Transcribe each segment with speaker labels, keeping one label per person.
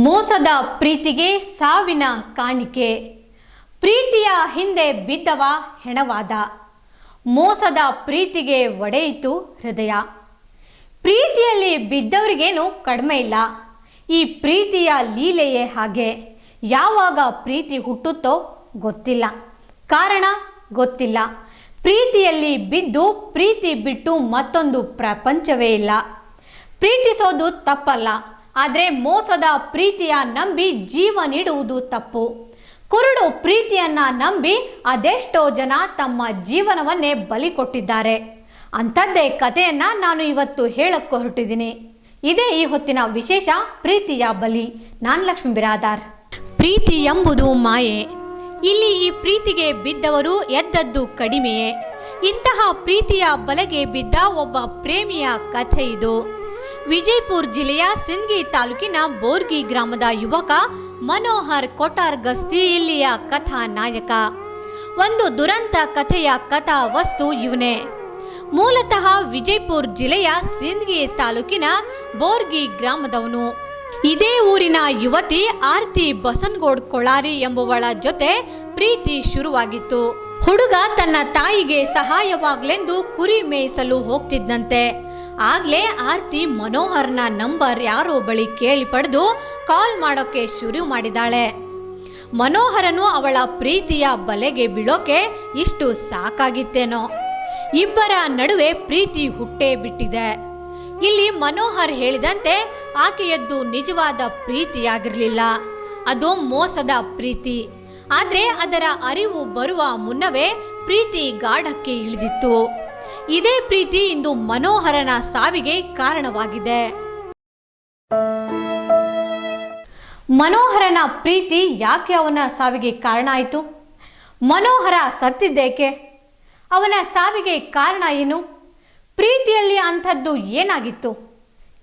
Speaker 1: ಮೋಸದ ಪ್ರೀತಿಗೆ ಸಾವಿನ ಕಾಣಿಕೆ. ಪ್ರೀತಿಯ ಹಿಂದೆ ಬಿದ್ದವ ಹೆಣವಾದ. ಮೋಸದ ಪ್ರೀತಿಗೆ ಒಡೆಯಿತು ಹೃದಯ. ಪ್ರೀತಿಯಲ್ಲಿ ಬಿದ್ದವರಿಗೇನು ಕಡಿಮೆ ಇಲ್ಲ. ಈ ಪ್ರೀತಿಯ ಲೀಲೆಯೇ ಹಾಗೆ. ಯಾವಾಗ ಪ್ರೀತಿ ಹುಟ್ಟುತ್ತೋ ಗೊತ್ತಿಲ್ಲ. ಕಾರಣ ಗೊತ್ತಿಲ್ಲ. ಪ್ರೀತಿಯಲ್ಲಿ ಬಿದ್ದು ಪ್ರೀತಿ ಬಿಟ್ಟು ಮತ್ತೊಂದು ಪ್ರಪಂಚವೇ ಇಲ್ಲ. ಪ್ರೀತಿಸೋದು ತಪ್ಪಲ್ಲ. ಆದರೆ ಮೋಸದ ಪ್ರೀತಿಯ ನಂಬಿ ಜೀವ ನೀಡುವುದು ತಪ್ಪು. ಕುರುಡು ಪ್ರೀತಿಯನ್ನ ನಂಬಿ ಅದೆಷ್ಟೋ ಜನ ತಮ್ಮ ಜೀವನವನ್ನೇ ಬಲಿ ಕೊಟ್ಟಿದ್ದಾರೆ. ಅಂಥದ್ದೇ ಕಥೆಯನ್ನ ನಾನು ಇವತ್ತು ಹೇಳಕ್ಕೆ ಹೊರಟಿದ್ದೀನಿ. ಇದೇ ಈ ಹೊತ್ತಿನ ವಿಶೇಷ ಪ್ರೀತಿಯ ಬಲಿ. ನಾನು ಲಕ್ಷ್ಮೀ ಬಿರಾದಾರ್. ಪ್ರೀತಿ ಎಂಬುದು ಮಾಯೆ. ಇಲ್ಲಿ ಈ ಪ್ರೀತಿಗೆ ಬಿದ್ದವರು ಎದ್ದದ್ದು ಕಡಿಮೆಯೇ. ಇಂತಹ ಪ್ರೀತಿಯ ಬಲೆಗೆ ಬಿದ್ದ ಒಬ್ಬ ಪ್ರೇಮಿಯ ಕಥೆ ಇದು. ವಿಜಯಪುರ ಜಿಲ್ಲೆಯ ಸಿಂದಗಿ ತಾಲೂಕಿನ ಬೋರ್ಗಿ ಗ್ರಾಮದ ಯುವಕ ಮನೋಹರ್ ಕೊಟಾರ್ ಗಸ್ತಿ ಇಲ್ಲಿಯ ಕಥಾ ನಾಯಕ ಒಂದು ದುರಂತ ಕಥೆಯ ಕಥಾ ವಸ್ತು ಇವನೇ. ಮೂಲತಃ ವಿಜಯಪುರ ಜಿಲ್ಲೆಯ ಸಿಂದಗಿ ತಾಲೂಕಿನ ಬೋರ್ಗಿ ಗ್ರಾಮದವನು. ಇದೇ ಊರಿನ ಯುವತಿ ಆರ್ತಿ ಬಸನ್ಗೋಡ್ ಕೊಳಾರಿ ಎಂಬುವಳ ಜೊತೆ ಪ್ರೀತಿ ಶುರುವಾಗಿತ್ತು. ಹುಡುಗ ತನ್ನ ತಾಯಿಗೆ ಸಹಾಯವಾಗಲೆಂದು ಕುರಿ ಮೇಯಿಸಲು ಹೋಗ್ತಿದ್ದಂತೆ. ಆಗ್ಲೇ ಆರ್ತಿ ಮನೋಹರ್ನ ನಂಬರ್ ಯಾರೋ ಬಳಿ ಕೇಳಿ ಪಡೆದು ಕಾಲ್ ಮಾಡೋಕೆ ಶುರು ಮಾಡಿದಾಳೆ. ಮನೋಹರನು ಅವಳ ಪ್ರೀತಿಯ ಬಲೆಗೆ ಬೀಳೋಕೆ ಇಷ್ಟು ಸಾಕಾಗಿತ್ತೇನೋ. ಇಬ್ಬರ ನಡುವೆ ಪ್ರೀತಿ ಹುಟ್ಟೇ ಬಿಟ್ಟಿದೆ. ಇಲ್ಲಿ ಮನೋಹರ್ ಹೇಳಿದಂತೆ ಆಕೆಯದ್ದು ನಿಜವಾದ ಪ್ರೀತಿಯಾಗಿರಲಿಲ್ಲ. ಅದು ಮೋಸದ ಪ್ರೀತಿ. ಆದ್ರೆ ಅದರ ಅರಿವು ಬರುವ ಮುನ್ನವೇ ಪ್ರೀತಿ ಗಾಢಕ್ಕೆ ಇಳಿದಿತ್ತು. ಇದೇ ಪ್ರೀತಿ ಇಂದು ಮನೋಹರನ ಸಾವಿಗೆ ಕಾರಣವಾಗಿದೆ. ಮನೋಹರನ ಪ್ರೀತಿ ಯಾಕೆ ಅವನ ಸಾವಿಗೆ ಕಾರಣ ಆಯಿತು? ಮನೋಹರ ಸತ್ತಿದ್ದೇಕೆ? ಅವನ ಸಾವಿಗೆ ಕಾರಣ ಏನು? ಪ್ರೀತಿಯಲ್ಲಿ ಅಂಥದ್ದು ಏನಾಗಿತ್ತು?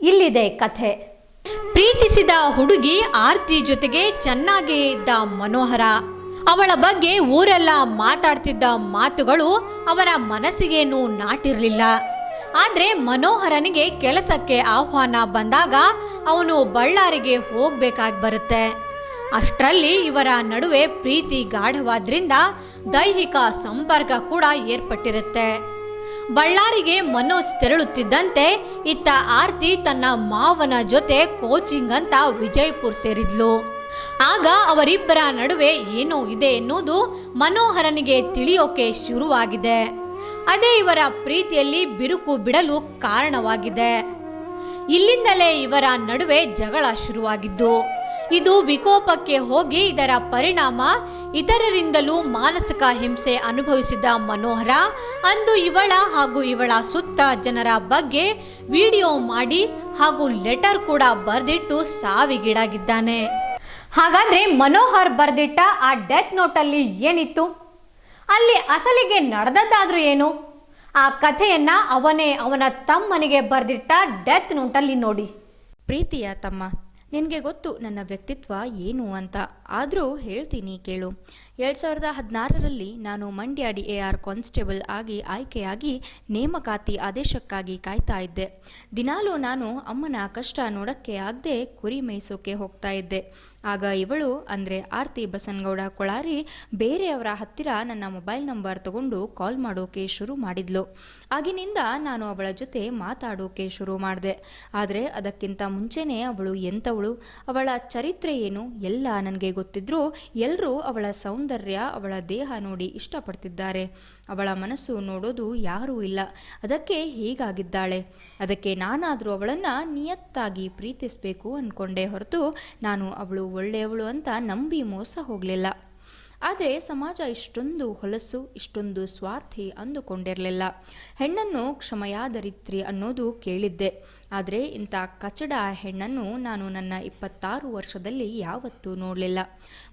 Speaker 1: ಇಲ್ಲಿದೆ ಕಥೆ. ಪ್ರೀತಿಸಿದ ಹುಡುಗಿ ಆರ್ತಿ ಜೊತೆಗೆ ಚೆನ್ನಾಗಿ ಇದ್ದ ಮನೋಹರ. ಅವಳ ಬಗ್ಗೆ ಊರೆಲ್ಲ ಮಾತಾಡ್ತಿದ್ದ ಮಾತುಗಳು ಅವರ ಮನಸ್ಸಿಗೇನು ನಾಟಿರಲಿಲ್ಲ. ಆದ್ರೆ ಮನೋಹರನಿಗೆ ಕೆಲಸಕ್ಕೆ ಆಹ್ವಾನ ಬಂದಾಗ ಅವನು ಬಳ್ಳಾರಿಗೆ ಹೋಗ್ಬೇಕಾಗಿ ಬರುತ್ತೆ. ಅಷ್ಟರಲ್ಲಿ ಇವರ ನಡುವೆ ಪ್ರೀತಿ ಗಾಢವಾದ್ರಿಂದ ದೈಹಿಕ ಸಂಪರ್ಕ ಕೂಡ ಏರ್ಪಟ್ಟಿರುತ್ತೆ. ಬಳ್ಳಾರಿಗೆ ಮನೋಜ್ ತೆರಳುತ್ತಿದ್ದಂತೆ ಇತ್ತ ಆರ್ತಿ ತನ್ನ ಮಾವನ ಜೊತೆ ಕೋಚಿಂಗ್ ಅಂತ ವಿಜಯಪುರ್ ಸೇರಿದ್ಲು. ಆಗ ಅವರಿಬ್ಬರ ನಡುವೆ ಏನೋ ಇದೆ ಎನ್ನುವುದು ಮನೋಹರನಿಗೆ ತಿಳಿಯೋಕೆ ಶುರುವಾಗಿದೆ. ಅದೇ ಇವರ ಪ್ರೀತಿಯಲ್ಲಿ ಬಿರುಕು ಬಿಡಲು ಕಾರಣವಾಗಿದೆ. ಇಲ್ಲಿಂದಲೇ ಇವರ ನಡುವೆ ಜಗಳ ಶುರುವಾಗಿದ್ದು, ಇದು ವಿಕೋಪಕ್ಕೆ ಹೋಗಿ ಇದರ ಪರಿಣಾಮ ಇತರರಿಂದಲೂ ಮಾನಸಿಕ ಹಿಂಸೆ ಅನುಭವಿಸಿದ ಮನೋಹರ, ಅಂದು ಇವಳ ಹಾಗೂ ಇವಳ ಸುತ್ತ ಜನರ ಬಗ್ಗೆ ವಿಡಿಯೋ ಮಾಡಿ ಹಾಗೂ ಲೆಟರ್ ಕೂಡ ಬರೆದಿಟ್ಟು ಸಾವಿಗೀಡಾಗಿದ್ದಾನೆ. ಹಾಗಾದ್ರೆ ಮನೋಹರ್ ಬರೆದಿಟ್ಟ ಆ ಡೆತ್ ನೋಟಲ್ಲಿ ಏನಿತ್ತು? ಅಲ್ಲಿ ಅಸಲಿಗೆ ನಡೆದದ್ದಾದ್ರೂ ಏನು? ಆ ಕಥೆಯನ್ನ ಅವನೇ ಅವನ ತಮ್ಮನಿಗೆ ಬರೆದಿಟ್ಟ ಡೆತ್ ನೋಟಲ್ಲಿ ನೋಡಿ.
Speaker 2: ಪ್ರೀತಿಯ ತಮ್ಮ, ನಿನಗೆ ಗೊತ್ತು ನನ್ನ ವ್ಯಕ್ತಿತ್ವ ಏನು ಅಂತ. ಆದರೂ ಹೇಳ್ತೀನಿ ಕೇಳು. ಎರಡು ಸಾವಿರದ ಹದಿನಾರರಲ್ಲಿ ನಾನು Mandya D A R constable ಆಗಿ ಆಯ್ಕೆಯಾಗಿ ನೇಮಕಾತಿ ಆದೇಶಕ್ಕಾಗಿ ಕಾಯ್ತಾ ಇದ್ದೆ. ದಿನಾಲೂ ನಾನು ಅಮ್ಮನ ಕಷ್ಟ ನೋಡಕ್ಕೆ ಆಗದೆ ಕುರಿ ಮೇಯಿಸೋಕೆ ಹೋಗ್ತಾ ಇದ್ದೆ. ಆಗ ಇವಳು, ಅಂದರೆ ಆರ್ತಿ ಬಸನ್ಗೌಡ ಕೊಳಾರಿ, ಬೇರೆಯವರ ಹತ್ತಿರ ನನ್ನ ಮೊಬೈಲ್ ನಂಬರ್ ತಗೊಂಡು ಕಾಲ್ ಮಾಡೋಕೆ ಶುರು ಮಾಡಿದ್ಲು. ಆಗಿನಿಂದ ನಾನು ಅವಳ ಜೊತೆ ಮಾತಾಡೋಕೆ ಶುರು ಮಾಡಿದೆ. ಆದರೆ ಅದಕ್ಕಿಂತ ಮುಂಚೆನೇ ಅವಳು ಎಂಥವಳು ಅವಳ ಚರಿತ್ರೆ ಏನು? ಎಲ್ಲ ನನಗೆ ಗೊತ್ತಿದ್ರೂ ಎಲ್ಲರೂ ಅವಳ ಸೌಂದರ್ಯ, ಅವಳ ದೇಹ ನೋಡಿ ಇಷ್ಟಪಡ್ತಿದ್ದಾರೆ. ಅವಳ ಮನಸ್ಸು ನೋಡೋದು ಯಾರೂ ಇಲ್ಲ. ಅದಕ್ಕೆ ಹೀಗಾಗಿದ್ದಾಳೆ. ಅದಕ್ಕೆ ನಾನಾದರೂ ಅವಳನ್ನು ನಿಯತ್ತಾಗಿ ಪ್ರೀತಿಸಬೇಕು ಅಂದ್ಕೊಂಡೆ ಹೊರತು ನಾನು ಅವಳು ಒಳ್ಳೆಯವಳು ಅಂತ ನಂಬಿ ಮೋಸ ಹೋಗಲಿಲ್ಲ. ಆದರೆ ಸಮಾಜ ಇಷ್ಟೊಂದು ಹೊಲಸು, ಇಷ್ಟೊಂದು ಸ್ವಾರ್ಥಿ ಅಂದುಕೊಂಡಿರಲಿಲ್ಲ. ಹೆಣ್ಣನ್ನು ಕ್ಷಮಯಾದರಿತ್ರಿ ಅನ್ನೋದು ಕೇಳಿದ್ದೆ. ಆದರೆ ಇಂಥ ಕಚಡ ಹೆಣ್ಣನ್ನು ನಾನು ನನ್ನ ಇಪ್ಪತ್ತಾರು ವರ್ಷದಲ್ಲಿ ಯಾವತ್ತೂ ನೋಡಲಿಲ್ಲ.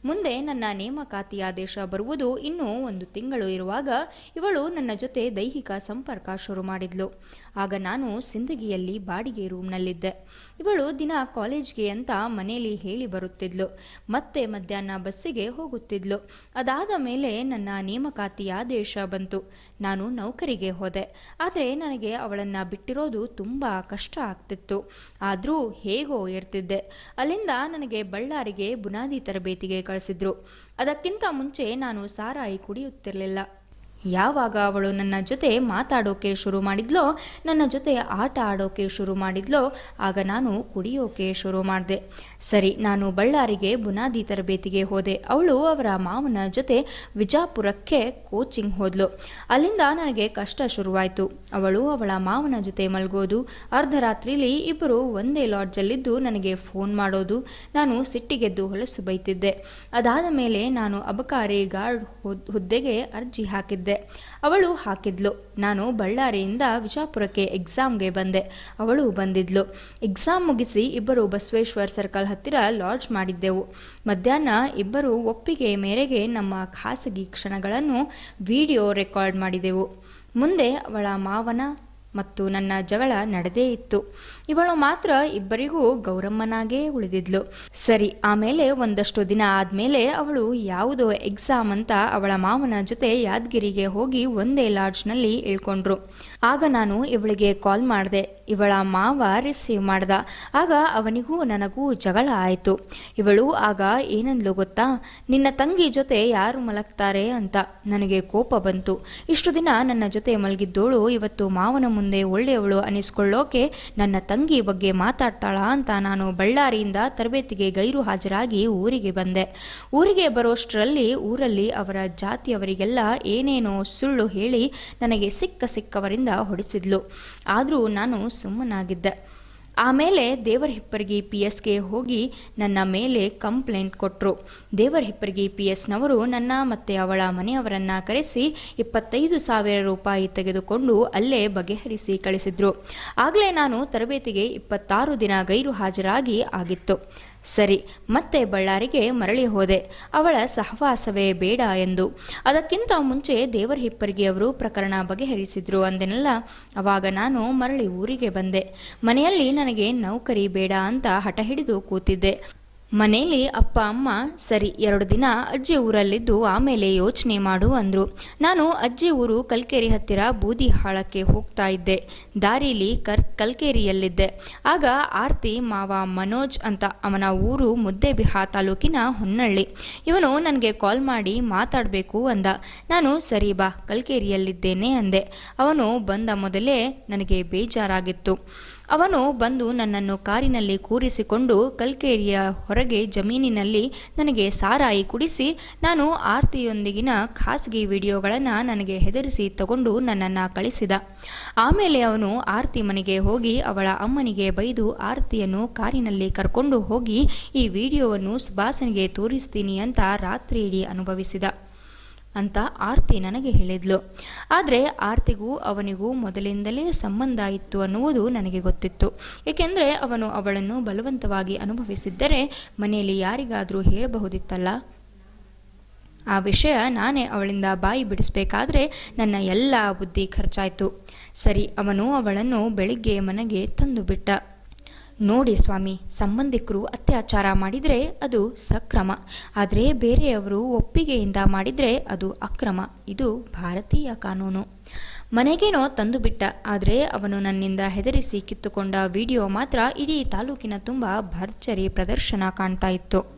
Speaker 2: ಮುಂದೆ ನನ್ನ ನೇಮಕಾತಿ ಆದೇಶ ಬರುವುದು ಇನ್ನೂ ಒಂದು ತಿಂಗಳು ಇರುವಾಗ ಇವಳು ನನ್ನ ಜೊತೆ ದೈಹಿಕ ಸಂಪರ್ಕ ಶುರು ಮಾಡಿದ್ಲು. ಆಗ ನಾನು ಸಿಂದಗಿಯಲ್ಲಿ ಬಾಡಿಗೆ ರೂಮ್ನಲ್ಲಿದ್ದೆ. ಇವಳು ದಿನ ಕಾಲೇಜ್ಗೆ ಅಂತ ಮನೆಯಲ್ಲಿ ಹೇಳಿ ಬರುತ್ತಿದ್ಲು. ಮತ್ತೆ ಮಧ್ಯಾಹ್ನ ಬಸ್ಸಿಗೆ ಹೋಗುತ್ತಿದ್ಲು. ಅದಾದ ಮೇಲೆ ನನ್ನ ನೇಮಕಾತಿ ಆದೇಶ ಬಂತು. ನಾನು ನೌಕರಿಗೆ ಹೋದೆ. ಆದರೆ ನನಗೆ ಅವಳನ್ನು ಬಿಟ್ಟಿರೋದು ತುಂಬ ಕಷ್ಟ ಆಗ್ತಿತ್ತು. ಆದರೂ ಹೇಗೋ ಇರ್ತಿದ್ದೆ ಅಲ್ಲಿಂದ ನನಗೆ ಬಳ್ಳಾರಿಗೆ ಬುನಾದಿ ತರಬೇತಿಗೆ ಕಳಿಸಿದ್ರು. ಅದಕ್ಕಿಂತ ಮುಂಚೆ ನಾನು ಸಾರಾಯಿ ಕುಡಿಯುತ್ತಿರಲಿಲ್ಲ. ಯಾವಾಗ ಅವಳು ನನ್ನ ಜೊತೆ ಮಾತಾಡೋಕೆ ಶುರು ಮಾಡಿದ್ಲೋ, ನನ್ನ ಜೊತೆ ಆಟ ಆಡೋಕೆ ಶುರು ಮಾಡಿದ್ಲೋ, ಆಗ ನಾನು ಕುಡಿಯೋಕೆ ಶುರು ಮಾಡಿದೆ. ಸರಿ, ನಾನು ಬಳ್ಳಾರಿಗೆ ಬುನಾದಿ ತರಬೇತಿಗೆ ಹೋದೆ. ಅವಳು ಅವರ ಮಾವನ ಜೊತೆ ವಿಜಾಪುರಕ್ಕೆ ಕೋಚಿಂಗ್ ಹೋದ್ಲು. ಅಲ್ಲಿಂದ ನನಗೆ ಕಷ್ಟ ಶುರುವಾಯಿತು. ಅವಳು ಅವಳ ಮಾವನ ಜೊತೆ ಮಲಗೋದು, ಅರ್ಧರಾತ್ರಿಲಿ ಇಬ್ಬರು ಒಂದೇ ಲಾಡ್ಜಲ್ಲಿದ್ದು ನನಗೆ ಫೋನ್ ಮಾಡೋದು, ನಾನು ಸಿಟ್ಟಿಗೆದ್ದು ಹೊಲಸು ಬೈತಿದ್ದೆ. ಅದಾದ ಮೇಲೆ ನಾನು ಅಬಕಾರಿ ಗಾರ್ಡ್ ಹುದ್- ಹುದ್ದೆಗೆ ಅರ್ಜಿ ಹಾಕಿದ್ದೆ. ಅವಳು ಹಾಕಿದ್ಲು. ನಾನು ಬಳ್ಳಾರಿಯಿಂದ ವಿಜಾಪುರಕ್ಕೆ ಎಕ್ಸಾಮ್ಗೆ ಬಂದೆ. ಅವಳು ಬಂದಿದ್ಲು. ಎಕ್ಸಾಮ್ ಮುಗಿಸಿ ಇಬ್ಬರು ಬಸವೇಶ್ವರ್ ಸರ್ಕಲ್ ಹತ್ತಿರ ಲಾಡ್ಜ್ ಮಾಡಿದ್ದೆವು. ಮಧ್ಯಾಹ್ನ ಇಬ್ಬರು ಒಪ್ಪಿಗೆ ಮೇರೆಗೆ ನಮ್ಮ ಖಾಸಗಿ ಕ್ಷಣಗಳನ್ನು ವಿಡಿಯೋ ರೆಕಾರ್ಡ್ ಮಾಡಿದೆವು. ಮುಂದೆ ಅವಳ ಮಾವನ ಮತ್ತು ನನ್ನ ಜಗಳ ನಡೆದೇ ಇತ್ತು. ಇವಳು ಮಾತ್ರ ಇಬ್ಬರಿಗೂ ಗೌರಮ್ಮನಾಗೇ ಉಳಿದಿದ್ಲು. ಸರಿ, ಆಮೇಲೆ ಒಂದಷ್ಟು ದಿನ ಆದಮೇಲೆ ಅವಳು ಯಾವುದೋ ಎಕ್ಸಾಮ್ ಅಂತ ಅವಳ ಮಾವನ ಜೊತೆ ಯಾದಗಿರಿಗೆ ಹೋಗಿ ಒಂದೇ ಲಾಡ್ಜ್ನಲ್ಲಿ ಇಳ್ಕೊಂಡ್ರು. ಆಗ ನಾನು ಇವಳಿಗೆ ಕಾಲ್ ಮಾಡಿದೆ. ಇವಳ ಮಾವ ರಿಸೀವ್ ಮಾಡ್ದ. ಆಗ ಅವನಿಗೂ ನನಗೂ ಜಗಳ ಆಯಿತು. ಇವಳು ಆಗ ಏನಂದ್ಲು ಗೊತ್ತಾ? ನಿನ್ನ ತಂಗಿ ಜೊತೆ ಯಾರು ಮಲಗ್ತಾರೆ ಅಂತ. ನನಗೆ ಕೋಪ ಬಂತು. ಇಷ್ಟು ದಿನ ನನ್ನ ಜೊತೆ ಮಲಗಿದ್ದೋಳು. ಇವತ್ತು ಮಾವನ ಮುಂದೆ ಒಳ್ಳೆಯವಳು ಅನಿಸ್ಕೊಳ್ಳೋಕೆ ನನ್ನ ತಂಗಿ ಬಗ್ಗೆ ಮಾತಾಡ್ತಾಳ ಅಂತ ನಾನು ಬಳ್ಳಾರಿಯಿಂದ ತರಬೇತಿಗೆ ಗೈರು ಹಾಜರಾಗಿ ಊರಿಗೆ ಬಂದೆ. ಊರಿಗೆ ಬರೋಷ್ಟರಲ್ಲಿ ಊರಲ್ಲಿ ಅವರ ಜಾತಿಯವರಿಗೆಲ್ಲ ಏನೇನೋ ಸುಳ್ಳು ಹೇಳಿ ನನಗೆ ಸಿಕ್ಕ ಸಿಕ್ಕವರಿಂದ ಹೊಡಿಸಿದ್ಲು. ಆದರೂ ನಾನು ಸುಮ್ಮನಾಗಿದ್ದೆ. ಆಮೇಲೆ ದೇವರ ಹಿಪ್ಪರ್ಗಿ ಪಿ ಎಸ್ಗೆ ಹೋಗಿ ನನ್ನ ಮೇಲೆ ಕಂಪ್ಲೇಂಟ್ ಕೊಟ್ಟರು ದೇವರ ಹಿಪ್ಪರ್ಗಿ ಪಿ ಎಸ್ನವರು ನನ್ನ ಮತ್ತು ಅವಳ ಮನೆಯವರನ್ನು ಕರೆಸಿ ಇಪ್ಪತ್ತೈದು ಸಾವಿರ ರೂಪಾಯಿ ತೆಗೆದುಕೊಂಡು ಅಲ್ಲೇ ಬಗೆಹರಿಸಿ ಕಳಿಸಿದ್ರು. ಆಗಲೇ ನಾನು ತರಬೇತಿಗೆ ಇಪ್ಪತ್ತಾರು ದಿನ ಗೈರು ಹಾಜರಾಗಿ ಆಗಿತ್ತು. ಸರಿ, ಮತ್ತೆ ಬಳ್ಳಾರಿಗೆ ಮರಳಿ ಹೋದೆ. ಅವಳ ಸಹವಾಸವೇ ಬೇಡ ಎಂದು. ಅದಕ್ಕಿಂತ ಮುಂಚೆ ದೇವರ ಹಿಪ್ಪರಿಗೆ ಅವರು ಪ್ರಕರಣ ಬಗೆಹರಿಸಿದ್ರು ಅಂದೆನಲ್ಲ. ಅವಾಗ ನಾನು ಮರಳಿ ಊರಿಗೆ ಬಂದೆ. ಮನೆಯಲ್ಲಿ ನನಗೆ ನೌಕರಿ ಬೇಡ ಅಂತ ಹಠ ಹಿಡಿದು ಕೂತಿದ್ದೆ. ಮನೆಯಲ್ಲಿ ಅಪ್ಪ, ಅಮ್ಮ, ಸರಿ, ಎರಡು ದಿನ ಅಜ್ಜಿ ಊರಲ್ಲಿದ್ದು ಆಮೇಲೆ ಯೋಚನೆ ಮಾಡು ಅಂದರು. ನಾನು ಅಜ್ಜಿ ಊರು ಕಲ್ಕೇರಿ ಹತ್ತಿರ ಬೂದಿಹಾಳಕ್ಕೆ ಹೋಗ್ತಾ ಇದ್ದೆ. ದಾರಿಲಿ ಕರ್, ಕಲ್ಕೇರಿಯಲ್ಲಿದ್ದೆ. ಆಗ ಆರ್ತಿ, ಮಾವ, ಮನೋಜ್ ಅಂತ ಅವನ ಊರು ಮುದ್ದೇಬಿಹಾ ತಾಲೂಕಿನ ಹೊನ್ನಳ್ಳಿ. ಇವನು ನನಗೆ ಕಾಲ್ ಮಾಡಿ ಮಾತಾಡಬೇಕು ಅಂದ. ನಾನು, ಸರಿ ಬಾ, ಕಲ್ಕೇರಿಯಲ್ಲಿದ್ದೇನೆ ಅಂದೆ. ಅವನು ಬಂದ ಮೊದಲೇ ನನಗೆ ಬೇಜಾರಾಗಿತ್ತು. ಅವನು ಬಂದು ನನ್ನನ್ನು ಕಾರಿನಲ್ಲಿ ಕೂರಿಸಿಕೊಂಡು ಕಲ್ಕೇರಿಯ ಹೊರಗೆ ಜಮೀನಿನಲ್ಲಿ ನನಗೆ ಸಾರಾಯಿ ಕುಡಿಸಿ, ನಾನು ಆರ್ತಿಯೊಂದಿಗಿನ ಖಾಸಗಿ ವಿಡಿಯೋಗಳನ್ನು ನನಗೆ ಹೆದರಿಸಿ ತಗೊಂಡು ನನ್ನನ್ನು ಕಳಿಸಿದ. ಆಮೇಲೆ ಅವನು ಆರ್ತಿ ಮನೆಗೆ ಹೋಗಿ ಅವಳ ಅಮ್ಮನಿಗೆ ಬೈದು ಆರ್ತಿಯನ್ನು ಕಾರಿನಲ್ಲಿ ಕರ್ಕೊಂಡು ಹೋಗಿ ಈ ವಿಡಿಯೋವನ್ನು ಸುಭಾಸನಿಗೆ ತೋರಿಸ್ತೀನಿ ಅಂತ ರಾತ್ರಿ ಇಡೀ ಅನುಭವಿಸಿದ. ಅಂತ ಆರ್ತಿ ನನಗೆ ಹೇಳಿದ್ಲು. ಆದರೆ ಆರ್ತಿಗೂ ಅವನಿಗೂ ಮೊದಲಿಂದಲೇ ಸಂಬಂಧ ಇತ್ತು ಅನ್ನುವುದು ನನಗೆ ಗೊತ್ತಿತ್ತು. ಏಕೆಂದರೆ ಅವನು ಅವಳನ್ನು ಬಲವಂತವಾಗಿ ಅನುಭವಿಸಿದ್ದರೆ ಮನೆಯಲ್ಲಿ ಯಾರಿಗಾದರೂ ಹೇಳಬಹುದಿತ್ತಲ್ಲ? ಆ ವಿಷಯ ನಾನೇ ಅವಳಿಂದ ಬಾಯಿ ಬಿಡಿಸಬೇಕಾದ್ರೆ ನನ್ನ ಎಲ್ಲ ಬುದ್ಧಿ ಖರ್ಚಾಯಿತು. ಸರಿ, ಅವನು ಅವಳನ್ನು ಬೆಳಿಗ್ಗೆ ಮನೆಗೆ ತಂದು ಬಿಟ್ಟ. ನೋಡಿ ಸ್ವಾಮಿ, ಸಂಬಂಧಿಕರು ಅತ್ಯಾಚಾರ ಮಾಡಿದರೆ ಅದು ಸಕ್ರಮ. ಆದರೆ ಬೇರೆಯವರು ಒಪ್ಪಿಗೆಯಿಂದ ಮಾಡಿದರೆ ಅದು ಅಕ್ರಮ. ಇದು ಭಾರತೀಯ ಕಾನೂನು. ಮನೆಗೇನೋ ತಂದು ಬಿಟ್ಟ ಆದರೆ ಅವನು ನನ್ನಿಂದ ಹೆದರಿಸಿ ಕಿತ್ತುಕೊಂಡ ವಿಡಿಯೋ ಮಾತ್ರ ಇಡೀ ತಾಲೂಕಿನ ತುಂಬ ಭರ್ಜರಿ ಪ್ರದರ್ಶನ ಕಾಣ್ತಾ ಇತ್ತು.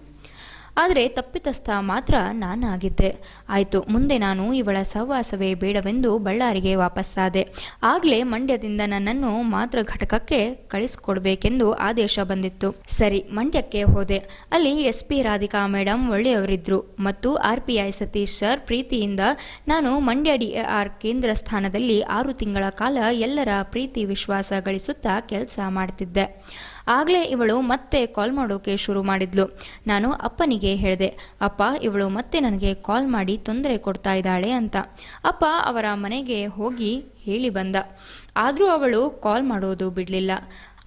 Speaker 2: ಆದರೆ ತಪ್ಪಿತಸ್ಥ ಮಾತ್ರ ನಾನಾಗಿದ್ದೆ. ಆಯಿತು, ಮುಂದೆ ನಾನು ಇವಳ ಸಹವಾಸವೇ ಬೇಡವೆಂದು ಬಳ್ಳಾರಿಗೆ ವಾಪಸ್ಸಾದೆ ಆಗಲೇ ಮಂಡ್ಯದಿಂದ ನನ್ನನ್ನು ಮಾತ್ರ ಘಟಕಕ್ಕೆ ಕಳಿಸಿಕೊಡ್ಬೇಕೆಂದು ಆದೇಶ ಬಂದಿತ್ತು. ಸರಿ, ಮಂಡ್ಯಕ್ಕೆ ಹೋದೆ. ಅಲ್ಲಿ ಎಸ್ ಪಿ ರಾಧಿಕಾ ಮೇಡಮ್ ಒಳ್ಳೆಯವರಿದ್ದರು ಮತ್ತು R P I Satish sir ಪ್ರೀತಿಯಿಂದ ನಾನು ಮಂಡ್ಯ ಡಿ ಆರ್ ಕೇಂದ್ರ ಸ್ಥಾನದಲ್ಲಿ ಆರು ತಿಂಗಳ ಕಾಲ ಎಲ್ಲರ ಪ್ರೀತಿ ವಿಶ್ವಾಸ ಗಳಿಸುತ್ತಾ ಕೆಲಸ ಮಾಡ್ತಿದ್ದೆ. ಆಗಲೇ ಇವಳು ಮತ್ತೆ ಕಾಲ್ ಮಾಡೋಕೆ ಶುರು ಮಾಡಿದ್ಲು. ನಾನು ಅಪ್ಪನಿಗೆ ಹೇಳಿದೆ, ಅಪ್ಪ, ಇವಳು ಮತ್ತೆ ನನಗೆ ಕಾಲ್ ಮಾಡಿ ತೊಂದರೆ ಕೊಡ್ತಾ ಇದ್ದಾಳೆ ಅಂತ. ಅಪ್ಪ ಅವರ ಮನೆಗೆ ಹೋಗಿ ಹೇಳಿ ಬಂದ. ಆದರೂ ಅವಳು ಕಾಲ್ ಮಾಡೋದು ಬಿಡಲಿಲ್ಲ.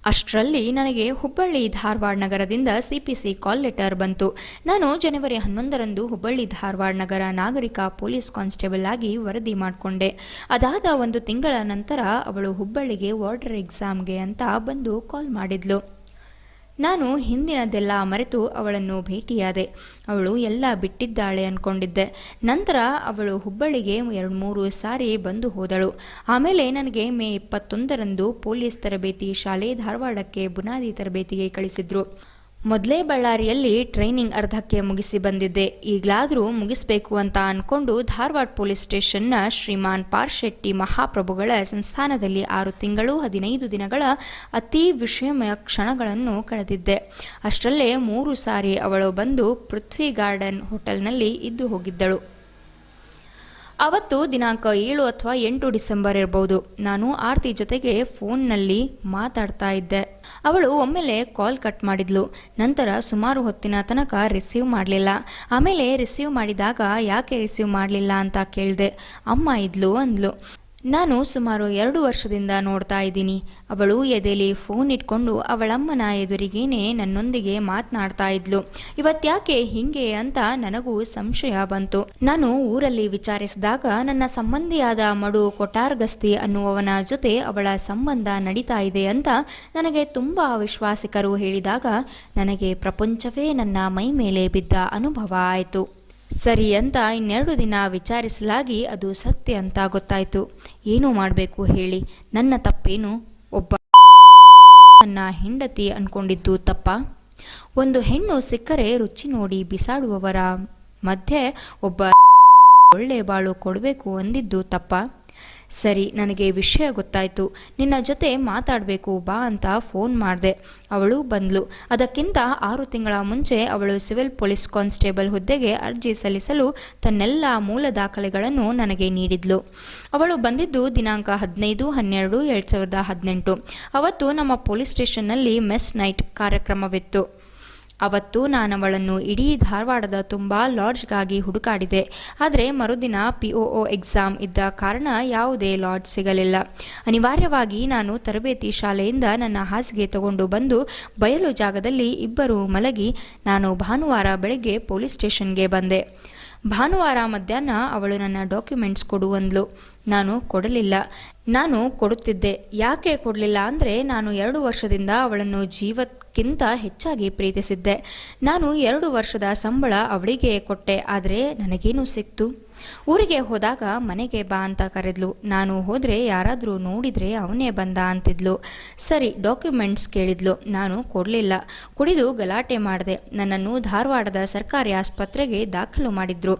Speaker 2: ಅಷ್ಟರಲ್ಲಿ ನನಗೆ ಹುಬ್ಬಳ್ಳಿ ಧಾರವಾಡ ನಗರದಿಂದ ಸಿ ಕಾಲ್ ಲೆಟರ್ ಬಂತು. ನಾನು ಜನವರಿ ಹನ್ನೊಂದರಂದು ಹುಬ್ಬಳ್ಳಿ ಧಾರವಾಡ ನಗರ ನಾಗರಿಕ ಪೊಲೀಸ್ ಕಾನ್ಸ್ಟೇಬಲ್ ಆಗಿ ವರದಿ ಮಾಡಿಕೊಂಡೆ. ಅದಾದ ಒಂದು ತಿಂಗಳ ನಂತರ ಅವಳು ಹುಬ್ಬಳ್ಳಿಗೆ ವಾರ್ಡರ್ ಎಕ್ಸಾಮ್ಗೆ ಅಂತ ಬಂದು ಕಾಲ್ ಮಾಡಿದ್ಲು. ನಾನು ಹಿಂದಿನದೆಲ್ಲ ಮರೆತು ಅವಳನ್ನು ಭೇಟಿಯಾದೆ. ಅವಳು ಎಲ್ಲ ಬಿಟ್ಟಿದ್ದಾಳೆ ಅಂದ್ಕೊಂಡಿದ್ದೆ ನಂತರ ಅವಳು ಹುಬ್ಬಳ್ಳಿಗೆ ಎರಡು ಮೂರು ಸಾರಿ ಬಂದು ಹೋದಳು. ಆಮೇಲೆ ನನಗೆ ಮೇ ಇಪ್ಪತ್ತೊಂದರಂದು ಪೊಲೀಸ್ ತರಬೇತಿ ಶಾಲೆ ಧಾರವಾಡಕ್ಕೆ ಬುನಾದಿ ತರಬೇತಿಗೆ ಕಳಿಸಿದ್ರು. ಮೊದಲೇ ಬಳ್ಳಾರಿಯಲ್ಲಿ ಟ್ರೈನಿಂಗ್ ಅರ್ಧಕ್ಕೆ ಮುಗಿಸಿ ಬಂದಿದ್ದೆ. ಈಗಲಾದರೂ ಮುಗಿಸ್ಬೇಕು ಅಂತ ಅಂದ್ಕೊಂಡು ಧಾರವಾಡ ಪೊಲೀಸ್ ಸ್ಟೇಷನ್ನ ಶ್ರೀಮಾನ್ ಪಾರ್ಶೆಟ್ಟಿ ಮಹಾಪ್ರಭುಗಳ ಸಂಸ್ಥಾನದಲ್ಲಿ ಆರು ತಿಂಗಳು ಹದಿನೈದು ದಿನಗಳ ಅತಿ ವಿಷಮಯ ಕ್ಷಣಗಳನ್ನು ಕಳೆದಿದ್ದೆ. ಅಷ್ಟರಲ್ಲೇ ಮೂರು ಸಾರಿ ಅವಳು ಬಂದು ಪೃಥ್ವಿ ಗಾರ್ಡನ್ ಹೋಟೆಲ್ನಲ್ಲಿ ಇದ್ದು ಹೋಗಿದ್ದಳು. ಅವತ್ತು ದಿನಾಂಕ ಏಳು ಅಥವಾ ಎಂಟು ಡಿಸೆಂಬರ್ ಇರಬಹುದು ನಾನು ಆರತಿ ಜೊತೆಗೆ ಫೋನ್ನಲ್ಲಿ ಮಾತಾಡ್ತಾ ಇದ್ದೆ. ಅವಳು ಒಮ್ಮೆಲೆ ಕಾಲ್ ಕಟ್ ಮಾಡಿದ್ಲು. ನಂತರ ಸುಮಾರು ಹೊತ್ತಿನ ತನಕ ರಿಸೀವ್ ಮಾಡಲಿಲ್ಲ. ಆಮೇಲೆ ರಿಸೀವ್ ಮಾಡಿದಾಗ ಯಾಕೆ ರಿಸೀವ್ ಮಾಡಲಿಲ್ಲ ಅಂತ ಕೇಳಿದೆ. ಅಮ್ಮ ಇದ್ಲು ಅಂದ್ಲು. ನಾನು ಸುಮಾರು ಎರಡು ವರ್ಷದಿಂದ ನೋಡ್ತಾ ಇದ್ದೀನಿ. ಅವಳು ಎದೆಲಿ ಫೋನ್ ಇಟ್ಕೊಂಡು ಅವಳಮ್ಮನ ಎದುರಿಗೇನೆ ನನ್ನೊಂದಿಗೆ ಮಾತನಾಡ್ತಾ ಇದ್ಲು. ಇವತ್ತ್ಯಾಕೆ ಹಿಂಗೆ ಅಂತ ನನಗೂ ಸಂಶಯ ಬಂತು. ನಾನು ಊರಲ್ಲಿ ವಿಚಾರಿಸಿದಾಗ ನನ್ನ ಸಂಬಂಧಿಯಾದ ಮಡು ಕೊಟಾರ್ಗಸ್ತಿ ಅನ್ನುವವನ ಜೊತೆ ಅವಳ ಸಂಬಂಧ ನಡೀತಾ ಇದೆ ಅಂತ ನನಗೆ ತುಂಬ ವಿಶ್ವಾಸಿಕರು ಹೇಳಿದಾಗ ನನಗೆ ಪ್ರಪಂಚವೇ ನನ್ನ ಮೈ ಮೇಲೆ ಬಿದ್ದ ಅನುಭವ ಆಯಿತು. ಸರಿ ಅಂತ ಇನ್ನೆರಡು ದಿನ ವಿಚಾರಿಸಲಾಗಿ ಅದು ಸತ್ಯ ಅಂತ ಗೊತ್ತಾಯಿತು. ಏನು ಮಾಡಬೇಕು ಹೇಳಿ. ನನ್ನ ತಪ್ಪೇನು? ಒಬ್ಬ ನನ್ನ ಹೆಂಡತಿ ಅಂದ್ಕೊಂಡಿದ್ದು ತಪ್ಪ? ಒಂದು ಹೆಣ್ಣು ಸಿಕ್ಕರೆ ರುಚಿ ನೋಡಿ ಬಿಸಾಡುವವರ ಮಧ್ಯೆ ಒಬ್ಬ ಒಳ್ಳೆ ಬಾಳು ಕೊಡಬೇಕು ಅಂದಿದ್ದು ತಪ್ಪ? ಸರಿ, ನನಗೆ ವಿಷಯ ಗೊತ್ತಾಯಿತು. ನಿನ್ನ ಜೊತೆ ಮಾತಾಡಬೇಕು, ಬಾ ಅಂತ ಫೋನ್ ಮಾಡಿದೆ. ಅವಳು ಬಂದ್ಲು. ಅದಕ್ಕಿಂತ ಆರು ತಿಂಗಳ ಮುಂಚೆ ಅವಳು ಸಿವಿಲ್ ಪೊಲೀಸ್ ಕಾನ್ಸ್ಟೇಬಲ್ ಹುದ್ದೆಗೆ ಅರ್ಜಿ ಸಲ್ಲಿಸಲು ತನ್ನೆಲ್ಲ ಮೂಲ ದಾಖಲೆಗಳನ್ನು ನನಗೆ ನೀಡಿದ್ಲು. ಅವಳು ಬಂದಿದ್ದು ದಿನಾಂಕ ಹದಿನೈದು, ಹನ್ನೆರಡು, ಎರಡು ಸಾವಿರದ ಹದಿನೆಂಟು. ಅವತ್ತು ನಮ್ಮ ಪೊಲೀಸ್ ಸ್ಟೇಷನ್ನಲ್ಲಿ ಮೆಸ್ ನೈಟ್ ಕಾರ್ಯಕ್ರಮವಿತ್ತು. ಅವತ್ತು ನಾನು ಅವಳನ್ನು ಇಡೀ ಧಾರವಾಡದ ತುಂಬ ಲಾಡ್ಜ್ಗಾಗಿ ಹುಡುಕಾಡಿದೆ. ಆದರೆ ಮರುದಿನ ಪಿ ಒ ಒ ಎಕ್ಸಾಮ್ ಇದ್ದ ಕಾರಣ ಯಾವುದೇ ಲಾಡ್ಜ್ ಸಿಗಲಿಲ್ಲ. ಅನಿವಾರ್ಯವಾಗಿ ನಾನು ತರಬೇತಿ ಶಾಲೆಯಿಂದ ನನ್ನ ಹಾಸಿಗೆ ತಗೊಂಡು ಬಂದು ಬಯಲು ಜಾಗದಲ್ಲಿ ಇಬ್ಬರು ಮಲಗಿ ನಾನು ಭಾನುವಾರ ಬೆಳಗ್ಗೆ ಪೊಲೀಸ್ ಸ್ಟೇಷನ್ಗೆ ಬಂದೆ. ಭಾನುವಾರ ಮಧ್ಯಾಹ್ನ ಅವಳು ನನ್ನ ಡಾಕ್ಯುಮೆಂಟ್ಸ್ ಕೊಡು ಅಂದ್ಲು. ನಾನು ಕೊಡಲಿಲ್ಲ. ನಾನು ಕೊಡುತ್ತಿದ್ದೆ. ಯಾಕೆ ಕೊಡಲಿಲ್ಲ ಅಂದರೆ ನಾನು ಎರಡು ವರ್ಷದಿಂದ ಅವಳನ್ನು ಜೀವಕ್ಕಿಂತ ಹೆಚ್ಚಾಗಿ ಪ್ರೀತಿಸಿದ್ದೆ. ನಾನು ಎರಡು ವರ್ಷದ ಸಂಬಳ ಅವಳಿಗೆ ಕೊಟ್ಟೆ ಆದರೆ ನನಗೇನು ಸಿಕ್ತು. ಊರಿಗೆ ಹೋದಾಗ, ಮನೆಗೆ ಬಾ ಅಂತ ಕರೆದ್ಲು. ನಾನು ಹೋದರೆ ಯಾರಾದರೂ ನೋಡಿದರೆ ಅವನೇ ಬಂದ ಅಂತಿದ್ಲು. ಸರಿ, ಡಾಕ್ಯುಮೆಂಟ್ಸ್ ಕೇಳಿದ್ಲು. ನಾನು ಕೊಡಲಿಲ್ಲ. ಕುಡಿದು ಗಲಾಟೆ ಮಾಡಿದೆ. ನನ್ನನ್ನು ಧಾರವಾಡದ ಸರ್ಕಾರಿ ಆಸ್ಪತ್ರೆಗೆ ದಾಖಲು ಮಾಡಿದ್ರು.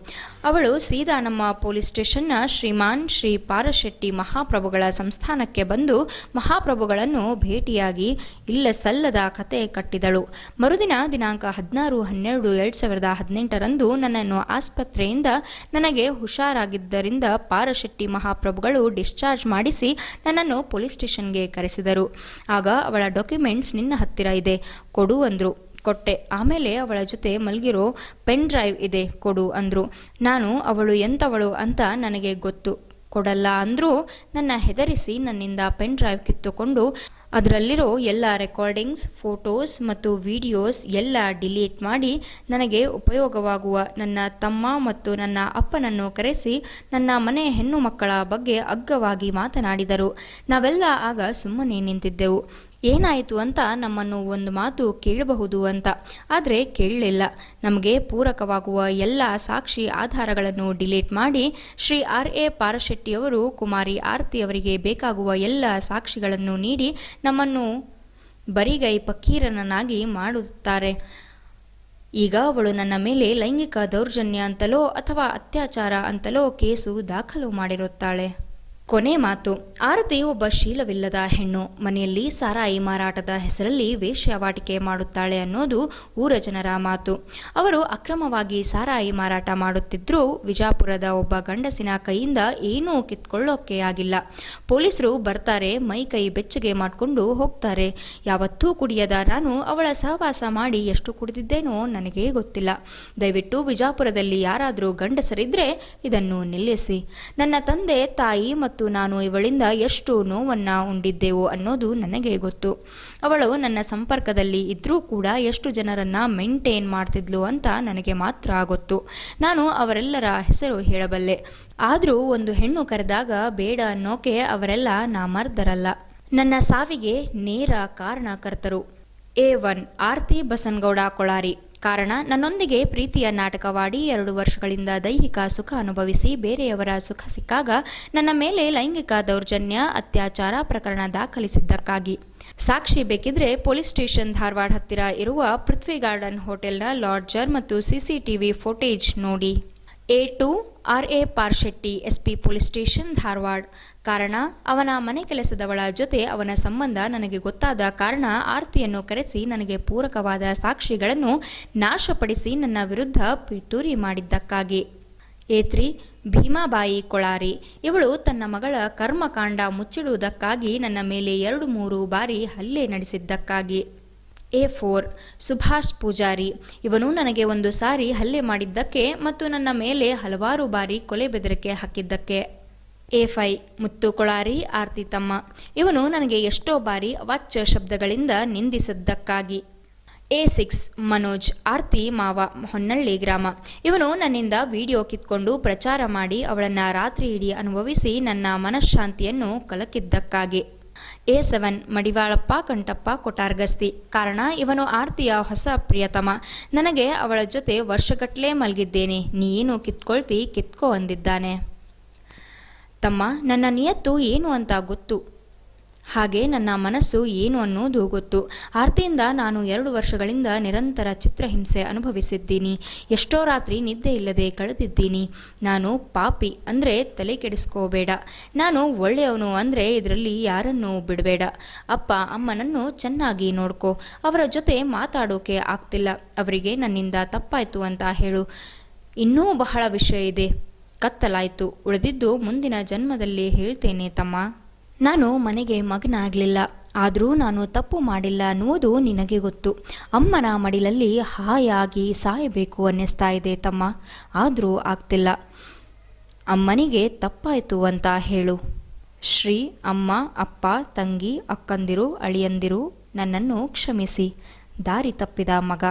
Speaker 2: ಅವಳು ಸೀದಾ ನಮ್ಮ ಪೊಲೀಸ್ ಸ್ಟೇಷನ್ನ ಶ್ರೀಮಾನ್ ಶ್ರೀ ಪಾರಶೆಟ್ಟಿ ಮಹಾಪ್ರಭುಗಳ ಸಂಸ್ಥಾನಕ್ಕೆ ಬಂದು ಮಹಾಪ್ರಭುಗಳನ್ನು ಭೇಟಿಯಾಗಿ ಇಲ್ಲ ಸಲ್ಲದ ಕತೆ ಕಟ್ಟಿದಳು. ಮರುದಿನ ದಿನಾಂಕ ಹದಿನಾರು ಹನ್ನೆರಡು ಎರಡು ಸಾವಿರದ ಹದಿನೆಂಟರಂದು ನನ್ನನ್ನು ಆಸ್ಪತ್ರೆಯಿಂದ ನನಗೆ ಹುಷಾರಾಗಿದ್ದರಿಂದ ಪಾರಶೆಟ್ಟಿ ಮಹಾಪ್ರಭುಗಳು ಡಿಸ್ಚಾರ್ಜ್ ಮಾಡಿಸಿ ನನ್ನನ್ನು ಪೊಲೀಸ್ ಸ್ಟೇಷನ್ಗೆ ಕರೆಸಿದರು. ಆಗ ಅವಳ ಡಾಕ್ಯುಮೆಂಟ್ಸ್ ನಿನ್ನ ಹತ್ತಿರ ಇದೆ, ಕೊಡು ಅಂದರು. ಕೊಟ್ಟೆ. ಆಮೇಲೆ ಅವಳ ಜೊತೆ ಮಲಗಿರೋ ಪೆನ್ ಡ್ರೈವ್ ಇದೆ, ಕೊಡು ಅಂದರು. ನಾನು ಅವಳು ಎಂಥವಳು ಅಂತ ನನಗೆ ಗೊತ್ತು. ಕೊಡಲ್ಲ ಅಂದರೂ. ನನ್ನ ಹೆದರಿಸಿ ನನ್ನಿಂದ ಪೆನ್ ಡ್ರೈವ್ ಕಿತ್ತುಕೊಂಡು ಅದರಲ್ಲಿರೋ ಎಲ್ಲ ರೆಕಾರ್ಡಿಂಗ್ಸ್ ಫೋಟೋಸ್ ಮತ್ತು ವಿಡಿಯೋಸ್ ಎಲ್ಲ ಡಿಲೀಟ್ ಮಾಡಿ ನನಗೆ ಉಪಯೋಗವಾಗುವ ನನ್ನ ತಮ್ಮ ಮತ್ತು ನನ್ನ ಅಪ್ಪನನ್ನು ಕರೆಸಿ ನನ್ನ ಮನೆ ಹೆಣ್ಣು ಮಕ್ಕಳ ಬಗ್ಗೆ ಅಗ್ಗವಾಗಿ ಮಾತನಾಡಿದರು. ನಾವೆಲ್ಲ ಆಗ ಸುಮ್ಮನೆ ನಿಂತಿದ್ದೆವು. ಏನಾಯಿತು ಅಂತ ನಮ್ಮನ್ನು ಒಂದು ಮಾತು ಕೇಳಬಹುದು ಅಂತ. ಆದರೆ ಕೇಳಲಿಲ್ಲ. ನಮಗೆ ಪೂರಕವಾಗುವ ಎಲ್ಲ ಸಾಕ್ಷಿ ಆಧಾರಗಳನ್ನು ಡಿಲೀಟ್ ಮಾಡಿ ಶ್ರೀ ಆರ್ ಎ ಪಾರಶೆಟ್ಟಿಯವರು, ಕುಮಾರಿ ಆರತಿ ಅವರಿಗೆ ಬೇಕಾಗುವ ಎಲ್ಲ ಸಾಕ್ಷಿಗಳನ್ನು ನೀಡಿ ನಮ್ಮನ್ನು ಬರಿಗೈ ಪಕ್ಕೀರನನ್ನಾಗಿ ಮಾಡುತ್ತಾರೆ. ಈಗ ಅವಳು ನನ್ನ ಮೇಲೆ ಲೈಂಗಿಕ ದೌರ್ಜನ್ಯ ಅಂತಲೋ ಅಥವಾ ಅತ್ಯಾಚಾರ ಅಂತಲೋ ಕೇಸು ದಾಖಲು ಮಾಡಿರುತ್ತಾಳೆ. ಕೊನೆ ಮಾತು, ಆರತಿ ಒಬ್ಬ ಶೀಲವಿಲ್ಲದ ಹೆಣ್ಣು. ಮನೆಯಲ್ಲಿ ಸಾರಾಯಿ ಮಾರಾಟದ ಹೆಸರಲ್ಲಿ ವೇಶ್ಯಾವಾಟಿಕೆ ಮಾಡುತ್ತಾಳೆ ಅನ್ನೋದು ಊರ ಜನರ ಮಾತು. ಅವರು ಅಕ್ರಮವಾಗಿ ಸಾರಾಯಿ ಮಾರಾಟ ಮಾಡುತ್ತಿದ್ದರೂ ವಿಜಾಪುರದ ಒಬ್ಬ ಗಂಡಸಿನ ಕೈಯಿಂದ ಏನೂ ಕಿತ್ಕೊಳ್ಳೋಕೆ ಆಗಿಲ್ಲ. ಪೊಲೀಸರು ಬರ್ತಾರೆ, ಮೈ ಕೈ ಬೆಚ್ಚಗೆ ಮಾಡಿಕೊಂಡು ಹೋಗ್ತಾರೆ. ಯಾವತ್ತೂ ಕುಡಿಯದ ನಾನು ಅವಳ ಸಹವಾಸ ಮಾಡಿ ಎಷ್ಟು ಕುಡಿದಿದ್ದೇನೋ ನನಗೇ ಗೊತ್ತಿಲ್ಲ. ದಯವಿಟ್ಟು ವಿಜಾಪುರದಲ್ಲಿ ಯಾರಾದರೂ ಗಂಡಸರಿದ್ರೆ ಇದನ್ನು ನಿಲ್ಲಿಸಿ. ನನ್ನ ತಂದೆ, ತಾಯಿ ಮತ್ತು ನಾನು ಇವಳಿಂದ ಎಷ್ಟು ನೋವನ್ನು ಉಂಡಿದ್ದೆವು ಅನ್ನೋದು ನನಗೆ ಗೊತ್ತು. ಅವಳು ನನ್ನ ಸಂಪರ್ಕದಲ್ಲಿ ಇದ್ದರೂ ಕೂಡ ಎಷ್ಟು ಜನರನ್ನ ಮೇಂಟೈನ್ ಮಾಡ್ತಿದ್ಲು ಅಂತ ನನಗೆ ಮಾತ್ರ ಗೊತ್ತು. ನಾನು ಅವರೆಲ್ಲರ ಹೆಸರು ಹೇಳಬಲ್ಲೆ. ಆದರೂ ಒಂದು ಹೆಣ್ಣು ಕರೆದಾಗ ಬೇಡ ಅನ್ನೋಕೆ ಅವರೆಲ್ಲ ನಾಮರ್ದರಲ್ಲ. ನನ್ನ ಸಾವಿಗೆ ನೇರ ಕಾರಣಕರ್ತರು. A one Arti Basangouda Kolari. ಕಾರಣ ನನ್ನೊಂದಿಗೆ ಪ್ರೀತಿಯ ನಾಟಕವಾಡಿ ಎರಡು ವರ್ಷಗಳಿಂದ ದೈಹಿಕ ಸುಖ ಅನುಭವಿಸಿ ಬೇರೆಯವರ ಸುಖ ಸಿಕ್ಕಾಗ ನನ್ನ ಮೇಲೆ ಲೈಂಗಿಕ ದೌರ್ಜನ್ಯ, ಅತ್ಯಾಚಾರ ಪ್ರಕರಣ ದಾಖಲಿಸಿದ್ದಕ್ಕಾಗಿ. ಸಾಕ್ಷಿ ಬೇಕಿದ್ರೆ ಪೊಲೀಸ್ ಸ್ಟೇಷನ್ ಧಾರವಾಡ ಹತ್ತಿರ ಇರುವ ಪೃಥ್ವಿ ಗಾರ್ಡನ್ ಹೋಟೆಲ್ನ ಲಾಡ್ಜರ್ ಮತ್ತು ಸಿಸಿಟಿವಿ ಫೋಟೇಜ್ ನೋಡಿ. A two R A Parshetti S P police station, Dharwad. ಕಾರಣ, ಅವನ ಮನೆ ಕೆಲಸದವಳ ಜೊತೆ ಅವನ ಸಂಬಂಧ ನನಗೆ ಗೊತ್ತಾದ ಕಾರಣ ಆರ್ತಿಯನ್ನು ಕರೆಸಿ ನನಗೆ ಪೂರಕವಾದ ಸಾಕ್ಷಿಗಳನ್ನು ನಾಶಪಡಿಸಿ ನನ್ನ ವಿರುದ್ಧ ಪಿತೂರಿ ಮಾಡಿದ್ದಕ್ಕಾಗಿ. A three three, Bhimabai Kolari. ಇವಳು ತನ್ನ ಮಗಳ ಕರ್ಮಕಾಂಡ ಮುಚ್ಚಿಡುವುದಕ್ಕಾಗಿ ನನ್ನ ಮೇಲೆ ಎರಡು ಮೂರು ಬಾರಿ ಹಲ್ಲೆ ನಡೆಸಿದ್ದಕ್ಕಾಗಿ. A four Subhash Pujari. ಇವನು ನನಗೆ ಒಂದು ಸಾರಿ ಹಲ್ಲೆ ಮಾಡಿದ್ದಕ್ಕೆ ಮತ್ತು ನನ್ನ ಮೇಲೆ ಹಲವಾರು ಬಾರಿ ಕೊಲೆ ಬೆದರಿಕೆ ಹಾಕಿದ್ದಕ್ಕೆ. ಎ ಫೈ ಮುತ್ತು ಕೊಳಾರಿ, ಆರ್ತಿ ತಮ್ಮ. ಇವನು ನನಗೆ ಎಷ್ಟೋ ಬಾರಿ ಅವಾಚ್ಯ ಶಬ್ದಗಳಿಂದ ನಿಂದಿಸಿದ್ದಕ್ಕಾಗಿ. ಎ ಸಿಕ್ಸ್ ಮನೋಜ್, ಆರ್ತಿ ಮಾವ, ಹೊನ್ನಳ್ಳಿ ಗ್ರಾಮ. ಇವನು ನನ್ನಿಂದ ವಿಡಿಯೋ ಕಿತ್ಕೊಂಡು ಪ್ರಚಾರ ಮಾಡಿ ಅವಳನ್ನು ರಾತ್ರಿ ಇಡೀ ಅನುಭವಿಸಿ ನನ್ನ ಮನಃಶಾಂತಿಯನ್ನು ಕಲಕಿದ್ದಕ್ಕಾಗಿ. ಎ ಸೆವೆನ್, ಮಡಿವಾಳಪ್ಪ ಕಂಟಪ್ಪ ಕೊಟಾರ್ಗಸ್ತಿ ಕಾರಣ, ಇವನು ಆರ್ತಿಯ ಹೊಸ ಪ್ರಿಯತಮ. ನನಗೆ ಅವಳ ಜೊತೆ ವರ್ಷಗಟ್ಟಲೆ ಮಲಗಿದ್ದೇನೆ. ನೀನು ಕಿತ್ಕೊಳ್ತಿ, ಕಿತ್ಕೋ ಅಂದಿದ್ದಾನೆ. ತಮ್ಮ, ನನ್ನ ನಿಯತ್ತು ಏನು ಅಂತ ಗೊತ್ತು. ಹಾಗೆ ನನ್ನ ಮನಸ್ಸು ಏನು ಅನ್ನೋದು ಗೊತ್ತು. ಆರ್ತಿಯಿಂದ ನಾನು ಎರಡು ವರ್ಷಗಳಿಂದ ನಿರಂತರ ಚಿತ್ರಹಿಂಸೆ ಅನುಭವಿಸಿದ್ದೀನಿ. ಎಷ್ಟೋ ರಾತ್ರಿ ನಿದ್ದೆ ಇಲ್ಲದೆ ಕಳೆದಿದ್ದೀನಿ. ನಾನು ಪಾಪಿ ಅಂದರೆ ತಲೆ ಕೆಡಿಸ್ಕೋಬೇಡ. ನಾನು ಒಳ್ಳೆಯವನು ಅಂದರೆ ಇದರಲ್ಲಿ ಯಾರನ್ನೂ ಬಿಡಬೇಡ. ಅಪ್ಪ, ಅಮ್ಮನನ್ನು ಚೆನ್ನಾಗಿ ನೋಡ್ಕೋ. ಅವರ ಜೊತೆ ಮಾತಾಡೋಕೆ ಆಗ್ತಿಲ್ಲ. ಅವರಿಗೆ ನನ್ನಿಂದ ತಪ್ಪಾಯಿತು ಅಂತ ಹೇಳು. ಇನ್ನೂ ಬಹಳ ವಿಷಯ ಇದೆ. ಕತ್ತಲಾಯಿತು. ಉಳಿದಿದ್ದು ಮುಂದಿನ ಜನ್ಮದಲ್ಲಿ ಹೇಳ್ತೇನೆ ತಮ್ಮ. ನಾನು ಮನೆಗೆ ಮಗನಾಗಲಿಲ್ಲ. ಆದರೂ ನಾನು ತಪ್ಪು ಮಾಡಿಲ್ಲ ಅನ್ನುವುದು ನಿನಗೆ ಗೊತ್ತು. ಅಮ್ಮನ ಮಡಿಲಲ್ಲಿ ಹಾಯಾಗಿ ಸಾಯಬೇಕು ಅನ್ನಿಸ್ತಾ ಇದೆ ತಮ್ಮ. ಆದರೂ ಆಗ್ತಿಲ್ಲ. ಅಮ್ಮನಿಗೆ ತಪ್ಪಾಯಿತು ಅಂತ ಹೇಳು. ಶ್ರೀ, ಅಮ್ಮ, ಅಪ್ಪ, ತಂಗಿ, ಅಕ್ಕಂದಿರು, ಅಳಿಯಂದಿರು, ನನ್ನನ್ನು ಕ್ಷಮಿಸಿ. ದಾರಿ ತಪ್ಪಿದ ಮಗ.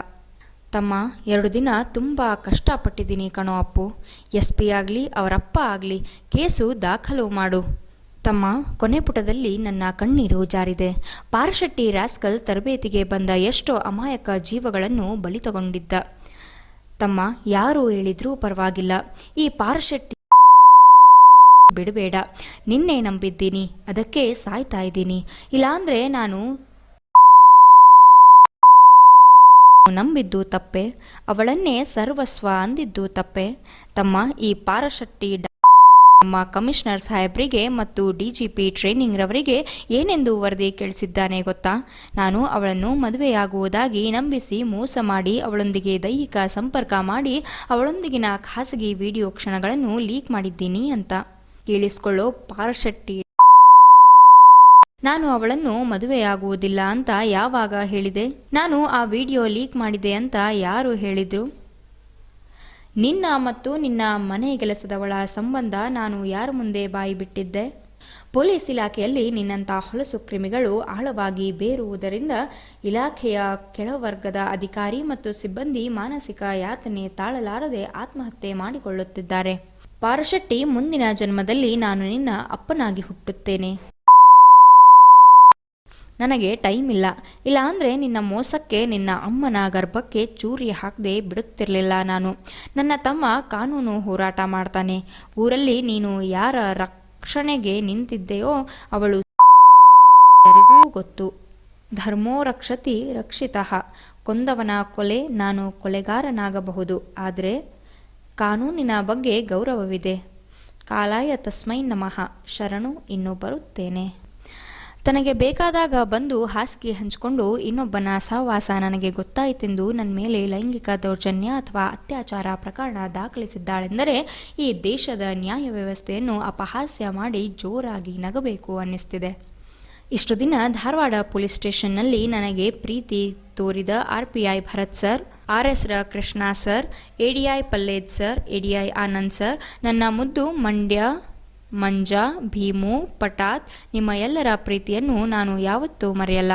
Speaker 2: ತಮ್ಮ, ಎರಡು ದಿನ ತುಂಬ ಕಷ್ಟಪಟ್ಟಿದ್ದೀನಿ ಕಣೋ ಅಪ್ಪು. ಎಸ್ ಪಿ ಆಗಲಿ, ಅವರಪ್ಪ ಆಗಲಿ, ಕೇಸು ದಾಖಲು ಮಾಡು. ತಮ್ಮ ಕೊನೆ ಪುಟದಲ್ಲಿ ನನ್ನ ಕಣ್ಣೀರು ಜಾರಿದೆ. ಪಾರಶೆಟ್ಟಿ ರಾಸ್ಕಲ್ ತರಬೇತಿಗೆ ಬಂದ ಎಷ್ಟೋ ಅಮಾಯಕ ಜೀವಗಳನ್ನು ಬಲಿ ತಗೊಂಡಿದ್ದ. ತಮ್ಮ ಯಾರು ಹೇಳಿದ್ರೂ ಪರವಾಗಿಲ್ಲ. ಈ ಪಾರಶೆಟ್ಟಿ ಬಿಡಬೇಡ. ನಿನ್ನೆ ನಂಬಿದ್ದೀನಿ. ಅದಕ್ಕೆ ಸಾಯ್ತಾ ಇದ್ದೀನಿ. ಇಲ್ಲಾಂದ್ರೆ ನಾನು ನಂಬಿದ್ದು ತಪ್ಪೆ. ಅವಳನ್ನೇ ಸರ್ವಸ್ವ ಅಂದಿದ್ದು ತಪ್ಪೆ. ತಮ್ಮ ಈ ಪಾರಶೆಟ್ಟಿ ನಮ್ಮ ಕಮಿಷನರ್ ಸಾಹೇಬ್ರಿಗೆ ಮತ್ತು ಡಿಜಿಪಿ ಟ್ರೈನಿಂಗ್ ರವರಿಗೆ ಏನೆಂದು ವರದಿ ಕೇಳಿಸಿದ್ದಾನೆ ಗೊತ್ತಾ? ನಾನು ಅವಳನ್ನು ಮದುವೆಯಾಗುವುದಾಗಿ ನಂಬಿಸಿ ಮೋಸ ಮಾಡಿ ಅವಳೊಂದಿಗೆ ದೈಹಿಕ ಸಂಪರ್ಕ ಮಾಡಿ ಅವಳೊಂದಿಗಿನ ಖಾಸಗಿ ವಿಡಿಯೋ ಕ್ಷಣಗಳನ್ನು ಲೀಕ್ ಮಾಡಿದ್ದೀನಿ ಅಂತ ಕೇಳಿಸ್ಕೊಳ್ಳೋ ಪಾರಶೆಟ್ಟಿ ನಾನು ಅವಳನ್ನು ಮದುವೆಯಾಗುವುದಿಲ್ಲ ಅಂತ ಯಾವಾಗ ಹೇಳಿದೆ? ನಾನು ಆ ವಿಡಿಯೋ ಲೀಕ್ ಮಾಡಿದೆ ಅಂತ ಯಾರು ಹೇಳಿದ್ರು? ನಿನ್ನ ಮತ್ತು ನಿನ್ನ ಮನೆ ಕೆಲಸದವಳ ಸಂಬಂಧ ನಾನು ಯಾರ ಮುಂದೆ ಬಾಯಿ ಬಿಟ್ಟಿದ್ದೆ? ಪೊಲೀಸ್ ಇಲಾಖೆಯಲ್ಲಿ ನಿನ್ನಂಥ ಹೊಲಸು ಕ್ರಿಮಿಗಳು ಆಳವಾಗಿ ಬೇರುವುದರಿಂದ ಇಲಾಖೆಯ ಕೆಳವರ್ಗದ ಅಧಿಕಾರಿ ಮತ್ತು ಸಿಬ್ಬಂದಿ ಮಾನಸಿಕ ಯಾತನೆ ತಾಳಲಾರದೆ ಆತ್ಮಹತ್ಯೆ ಮಾಡಿಕೊಳ್ಳುತ್ತಿದ್ದಾರೆ. ಪಾರಶೆಟ್ಟಿ ಮುಂದಿನ ಜನ್ಮದಲ್ಲಿ ನಾನು ನಿನ್ನ ಅಪ್ಪನಾಗಿ ಹುಟ್ಟುತ್ತೇನೆ. ನನಗೆ ಟೈಮ್ ಇಲ್ಲ. ಇಲ್ಲಾಂದರೆ ನಿನ್ನ ಮೋಸಕ್ಕೆ ನಿನ್ನ ಅಮ್ಮನ ಗರ್ಭಕ್ಕೆ ಚೂರಿ ಹಾಕದೆ ಬಿಡುತ್ತಿರಲಿಲ್ಲ ನಾನು. ನನ್ನ ತಮ್ಮ ಕಾನೂನು ಹೋರಾಟ ಮಾಡ್ತಾನೆ. ಊರಲ್ಲಿ ನೀನು ಯಾರ ರಕ್ಷಣೆಗೆ ನಿಂತಿದ್ದೆಯೋ ಅವಳು ಯಾರಿಗೂ ಗೊತ್ತು. ಧರ್ಮೋ ರಕ್ಷತಿ ರಕ್ಷಿತಃ. ಕೊಂದವನ ಕೊಲೆ ನಾನು ಕೊಲೆಗಾರನಾಗಬಹುದು. ಆದರೆ ಕಾನೂನಿನ ಬಗ್ಗೆ ಗೌರವವಿದೆ. ಕಾಲಾಯ ತಸ್ಮೈ ನಮಃ. ಶರಣು ಇನ್ನು ಬರುತ್ತೇನೆ. ತನಗೆ ಬೇಕಾದಾಗ ಬಂದು ಹಾಸಿಗೆ ಹಂಚಿಕೊಂಡು ಇನ್ನೊಬ್ಬನ ಸಹವಾಸ ನನಗೆ ಗೊತ್ತಾಯಿತೆಂದು ನನ್ನ ಮೇಲೆ ಲೈಂಗಿಕ ದೌರ್ಜನ್ಯ ಅಥವಾ ಅತ್ಯಾಚಾರ ಪ್ರಕರಣ ದಾಖಲಿಸಿದ್ದಾಳೆಂದರೆ ಈ ದೇಶದ ನ್ಯಾಯ ವ್ಯವಸ್ಥೆಯನ್ನು ಅಪಹಾಸ್ಯ ಮಾಡಿ ಜೋರಾಗಿ ನಗಬೇಕು ಅನ್ನಿಸ್ತಿದೆ. ಇಷ್ಟು ದಿನ ಧಾರವಾಡ ಪೊಲೀಸ್ ಸ್ಟೇಷನ್ನಲ್ಲಿ ನನಗೆ ಪ್ರೀತಿ ತೋರಿದ R P Bharat sir, R S ರ Krishna sir ADI Palled sir ADI Anand sir, ನನ್ನ ಮುದ್ದು ಮಂಡ್ಯ ಮಂಜಾ, ಭೀಮು, ಪಟಾತ್ ನಿಮ್ಮ ಎಲ್ಲರ ಪ್ರೀತಿಯನ್ನು ನಾನು ಯಾವತ್ತೂ ಮರೆಯಲ್ಲ.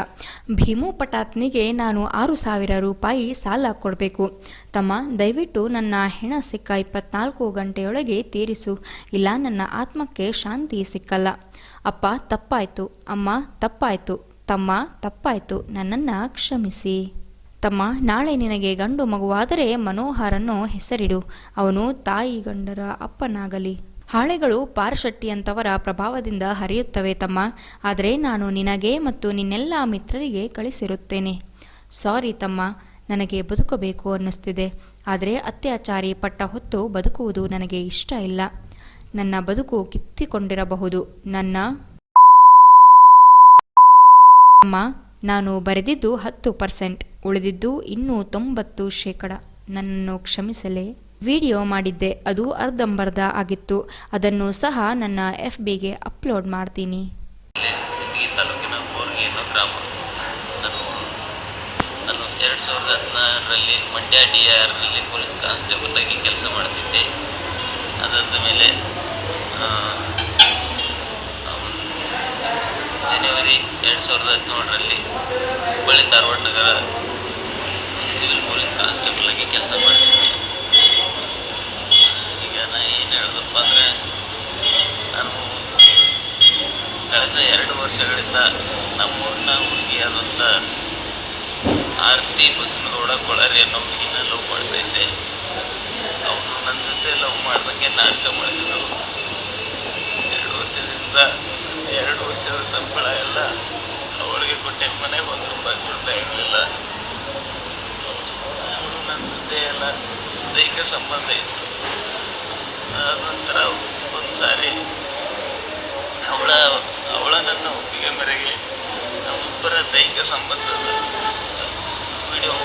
Speaker 2: ಭೀಮು ಪಟಾತ್ನಿಗೆ ನಾನು ಆರು ಸಾವಿರ ರೂಪಾಯಿ ಸಾಲ ಕೊಡಬೇಕು. ತಮ್ಮ, ದಯವಿಟ್ಟು ನನ್ನ ಹೆಣ ಸಿಕ್ಕ ಇಪ್ಪತ್ನಾಲ್ಕು ಗಂಟೆಯೊಳಗೆ ತೀರಿಸು. ಇಲ್ಲ, ನನ್ನ ಆತ್ಮಕ್ಕೆ ಶಾಂತಿ ಸಿಕ್ಕಲ್ಲ. ಅಪ್ಪ, ತಪ್ಪಾಯಿತು. ಅಮ್ಮ, ತಪ್ಪಾಯಿತು. ತಮ್ಮ, ತಪ್ಪಾಯಿತು. ನನ್ನನ್ನು ಕ್ಷಮಿಸಿ. ತಮ್ಮ, ನಾಳೆ ನಿನಗೆ ಗಂಡು ಮಗುವಾದರೆ ಮನೋಹರನ್ನು ಹೆಸರಿಡು. ಅವನು ತಾಯಿ ಗಂಡರ ಅಪ್ಪನಾಗಲಿ. ಹಾಳೆಗಳು ಪಾರಶಟ್ಟಿಯಂಥವರ ಪ್ರಭಾವದಿಂದ ಹರಿಯುತ್ತವೆ ತಮ್ಮ, ಆದರೆ ನಾನು ನಿನಗೆ ಮತ್ತು ನಿನ್ನೆಲ್ಲ ಮಿತ್ರರಿಗೆ ಕಳಿಸಿರುತ್ತೇನೆ. ಸಾರಿ ತಮ್ಮ, ನನಗೆ ಬದುಕಬೇಕು ಅನ್ನಿಸ್ತಿದೆ, ಆದರೆ ಅತ್ಯಾಚಾರಿ ಪಟ್ಟ ಹೊತ್ತು ಬದುಕುವುದು ನನಗೆ ಇಷ್ಟ ಇಲ್ಲ. ನನ್ನ ಬದುಕು ಕಿತ್ತಿಕೊಂಡಿರಬಹುದು, ನನ್ನ ಅಮ್ಮ ನಾನು ಬರೆದಿದ್ದು ಹತ್ತು ಪರ್ಸೆಂಟ್, ಉಳಿದಿದ್ದು ಇನ್ನೂ ತೊಂಬತ್ತು ಶೇಕಡ, ನನ್ನನ್ನು ಕ್ಷಮಿಸಲೇ? ವಿಡಿಯೋ ಮಾಡಿದ್ದೆ. ಅದು ಅರ್ಧಂಬರ್ಧ ಆಗಿತ್ತು. ಅದನ್ನು ಸಹ ನನ್ನ ಎಫ್ ಬಿಗೆ ಅಪ್ಲೋಡ್ ಮಾಡ್ತೀನಿ.
Speaker 3: ತಾಲೂಕಿನ ಗ್ರಾಮ. ನಾನು ಎರಡು ಸಾವಿರದ ಹದಿನಾರರಲ್ಲಿ ಮಂಡ್ಯ ಡಿ ಆರ್ನಲ್ಲಿ ಪೊಲೀಸ್ ಕಾನ್ಸ್ಟೇಬಲ್ ಆಗಿ ಕೆಲಸ ಮಾಡ್ತಿದ್ದೆ. ಅದಾದ ಮೇಲೆ ಜನವರಿ ಎರಡು ಸಾವಿರದ ಹದಿನೇಳರಲ್ಲಿ ಹುಬ್ಬಳ್ಳಿ ಧಾರವಾಡ ನಗರ ಸಿವಿಲ್ ಪೊಲೀಸ್ ಕಾನ್ಸ್ಟೇಬಲ್ ಆಗಿ ಕೆಲಸ ಮಾಡ್ತಿದ್ದೆ ಈಗ ನಾ ಏನು ಹೇಳೋದಪ್ಪ ಅಂದರೆ ನಾನು ಕಳೆದ ಎರಡು ವರ್ಷಗಳಿಂದ ನಮ್ಮೂರಿನ ಹುಡುಗಿಯಾದಂಥ ಆರತಿ ಬಸನಗೌಡ ಕೊಳರಿ ಅನ್ನೋ ಹುಡುಗಿನ ಲವ್ ಮಾಡ್ತಾ ಇದ್ದೆ. ಅವನು ನನ್ನ ಜೊತೆ ಲವ್ ಮಾಡ್ದಂಗೆ ನಾಟಕ ಮಾಡಿದ್ರು. ಎರಡು ವರ್ಷದಿಂದ ಎರಡು ವರ್ಷದ ಸಂಬಳ ಎಲ್ಲ ಅವಳಿಗೆ ಕೊಟ್ಟೆ, ಮನೆ ಒಂದು ರೂಪಾಯಿ ಕೊಡ್ತಾ ಇರಲಿಲ್ಲ. ಅವಳು ನನ್ನ ಜೊತೆ ಎಲ್ಲ ದೈಹಿಕ ಸಂಬಂಧ ಇತ್ತು. ನಂತರ ಒಂದು ಸಾರಿ ಅವಳ ಅವಳ ನನ್ನ ಒಪ್ಪಿಗೆ ಮೇರೆಗೆ ನಮ್ಮಿಬ್ಬರ ದೈಹಿಕ ಸಂಬಂಧದ ವಿಡಿಯೋ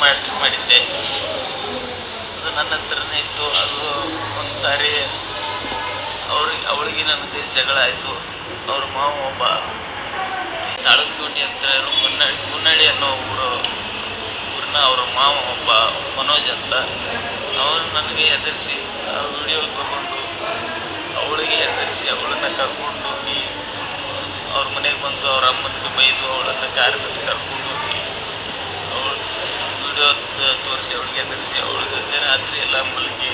Speaker 3: ಮಾಡಿ, ಮಾಡಿದ್ದೆ. ಅದು ನನ್ನ ಹತ್ರನೇ ಇತ್ತು. ಅದು ಒಂದು ಸಾರಿ ಅವ್ರಿಗೆ ಅವಳಿಗೆ ನನಗೆ ಜಗಳ ಆಯಿತು. ಅವ್ರ ಮಾವ ಒಬ್ಬ ತಾಳಕೋಟೆ ಅಂತ ಇರೋ ಮುನ್ನಳ್ಳಿ ಮುನ್ನಳ್ಳಿ ಅನ್ನೋ ಊರು ಊರನ್ನ ಅವರ ಮಾವ ಒಬ್ಬ ಮನೋಜ್ ಅಂತ. ಅವರು ನನಗೆ ಹೆದರಿಸಿ ಆ ವಿಡಿಯೋ ತಗೊಂಡು ಅವಳಿಗೆ ಹೆದರಿಸಿ ಅವಳನ್ನು ಕರ್ಕೊಂಡು ಹೋಗಿ ಅವ್ರ ಮನೆಗೆ ಬಂದು ಅವ್ರ ಅಮ್ಮನಿಗೆ ಬೈದು ಅವಳನ್ನು ಕಾರ್ಯದಲ್ಲಿ ಕರ್ಕೊಂಡು ಹೋಗಿ ಅವಳು ವಿಡಿಯೋ ತೋರಿಸಿ ಅವಳಿಗೆ ಹೆದರಿಸಿ ಅವಳ ಜೊತೆ ರಾತ್ರಿ ಎಲ್ಲ ಮಲಗಿ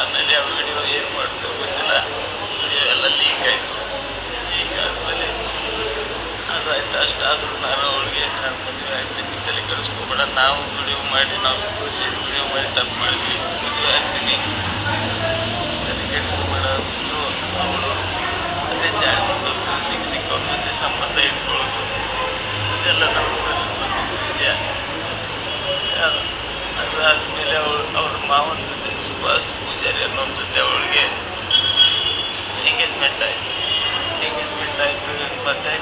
Speaker 3: ಆಮೇಲೆ ಆ ವಿಡಿಯೋ ಏನು ಮಾಡ್ತೇವೆ ಗೊತ್ತಿಲ್ಲ. ವಿಡಿಯೋ ಎಲ್ಲ ಲೀಕ್ ಆಯಿತು. ಲೀಕ್ ಆದಮೇಲೆ ಅದು ಆಯ್ತು. ಅಷ್ಟಾದರೂ ನಾನು ಅವಳಿಗೆ ನಾನು ಮದುವೆ ಆಗ್ತೀನಿ ತಲೆ ಕೆಡಿಸ್ಕೊಬೇಡ. ನಾವು ವಿಡಿಯೋ ಮಾಡಿ, ನಾವು ವಿಡಿಯೋ ಮಾಡಿ ತಪ್ಪು ಮಾಡಿದ್ವಿ. ಮದುವೆ ಆಗ್ತೀನಿ. ತಲೆ ಮಾಡೋದು ಅವಳು ಅದೇ ತೋರಿಸಿ ಸಿಕ್ಕ ಸಿಕ್ಕವ್ರ ಜೊತೆ ಸಂಬಂಧ ಇಟ್ಕೊಳ್ಳೋದು ಇದೆಲ್ಲ ನಮ್ಮ ಬಂದಿದ್ಯಾ ಅದಾದಮೇಲೆ ಅವಳು ಅವ್ರ ಮಾವನ ಜೊತೆ ಸುಭಾಷ್ ಪೂಜಾರಿ ಜೊತೆ ಅವಳಿಗೆ ಎಂಗೇಜ್ಮೆಂಟ್ ಆಯಿತು. ಎಂಗೇಜ್ಮೆಂಟ್ ಆಯಿತು ಮತ್ತೆ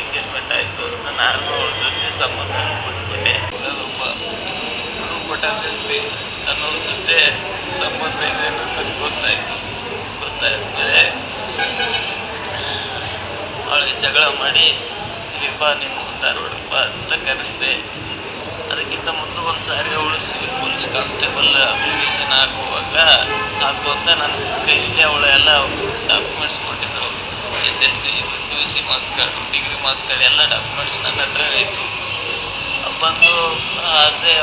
Speaker 3: ಎಂಗೇಜ್ಮೆಂಟ್ ಆಯಿತು ನಾನು ಅವ್ರ ಜೊತೆ ಸಂಬಂಧ ಜೊತೆ ಸಂಬಂಧ ಇದೆ ಅಂತ ಗೊತ್ತಾಯಿತು. ಗೊತ್ತಾದ್ಮೇಲೆ ಅವಳಿಗೆ ಜಗಳ ಮಾಡಿ ಇಲ್ಲಿ ನಿಮ್ಮ ಧಾರವಾಡಪ್ಪ ಅಂತ ಕರೆಸಿದೆ. ಅದಕ್ಕಿಂತ ಮೊದಲು ಒಂದು ಸಾರಿ ಅವಳು ಸಿವಿಲ್ ಪೊಲೀಸ್ ಕಾನ್ಸ್ಟೇಬಲ್ ಅಪ್ಲಿಕೇಶನ್ ಹಾಕುವಾಗ ಹಾಕುವಾಗ ನನ್ನ ಕೈಯಲ್ಲಿ ಅವಳು ಎಲ್ಲ ಡಾಕ್ಯುಮೆಂಟ್ಸ್ ಕೊಟ್ಟಿದ್ದರು S L C, P U C marks card, degree marks card ಎಲ್ಲ ಡಾಕ್ಯುಮೆಂಟ್ಸ್ ನನ್ನ ಹತ್ರ ಇತ್ತು. ಬಂದು ಅದೇ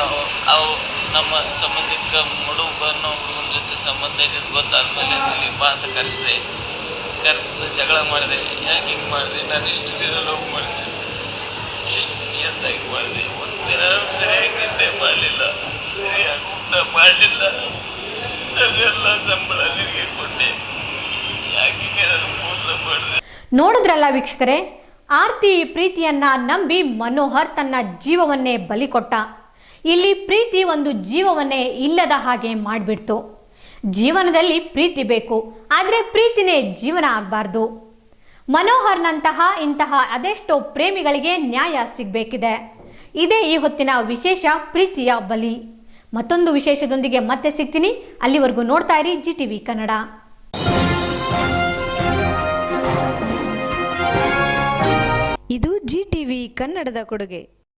Speaker 3: ಅವು ನಮ್ಮ ಸಂಬಂಧಿಕ ಮಡುಗ ಅನ್ನೋ ಹುಡುಗನ ಜೊತೆ ಸಂಬಂಧ ಇದ್ದಿದ್ದು ಗೊತ್ತಾದ್ಮೇಲೆ ಇಲ್ಲಿ ಬಾ ಅಂತ ಕರೆಸಿದೆ. ಕರೆಸಿ ಜಗಳ ಮಾಡಿದೆ. ಯಾಕೆ ಹಿಂಗೆ ಮಾಡಿದೆ? ನಾನು ಇಷ್ಟು ದಿನ ಲವ್ ಮಾಡಿದೆ ಎಷ್ಟು ನಿಯತ್ತಾಗಿ ಮಾಡಿದೆ. ಒಂದಿನ ಸರಿಯಾಗಿ ನಿದ್ದೆ ಮಾಡಲಿಲ್ಲ. ಸರಿಯಾಗಿ ಊಟ ಮಾಡಲಿಲ್ಲ. ಅದೆಲ್ಲ ಸಂಬಳ ನಿನಗೆ ಕೊಟ್ಟೆ ಯಾಕೆ ನಾನು ಮೋಸ ಮಾಡಿದೆ?
Speaker 1: ನೋಡಿದ್ರಲ್ಲ ವೀಕ್ಷಕರೇ, ಆರ್ತಿ ಪ್ರೀತಿಯನ್ನ ನಂಬಿ ಮನೋಹರ್ ತನ್ನ ಜೀವವನ್ನೇ ಬಲಿ ಕೊಟ್ಟ. ಇಲ್ಲಿ ಪ್ರೀತಿ ಒಂದು ಜೀವವನ್ನೇ ಇಲ್ಲದ ಹಾಗೆ ಮಾಡಿಬಿಡ್ತು. ಜೀವನದಲ್ಲಿ ಪ್ರೀತಿ ಬೇಕು, ಆದರೆ ಪ್ರೀತಿನೇ ಜೀವನ ಆಗಬಾರ್ದು. ಮನೋಹರ್ನಂತಹ ಇಂತಹ ಅದೆಷ್ಟೋ ಪ್ರೇಮಿಗಳಿಗೆ ನ್ಯಾಯ ಸಿಗಬೇಕಿದೆ. ಇದೇ ಈ ಹೊತ್ತಿನ ವಿಶೇಷ ಪ್ರೀತಿಯ ಬಲಿ. ಮತ್ತೊಂದು ವಿಶೇಷದೊಂದಿಗೆ ಮತ್ತೆ ಸಿಗ್ತೀನಿ. ಅಲ್ಲಿವರೆಗೂ ನೋಡ್ತಾ ಇರಿ ಜಿ ಟಿವಿ ಕನ್ನಡ.
Speaker 4: ಇದು ಜಿ ಟಿವಿ ಕನ್ನಡದ ಕೊಡುಗೆ.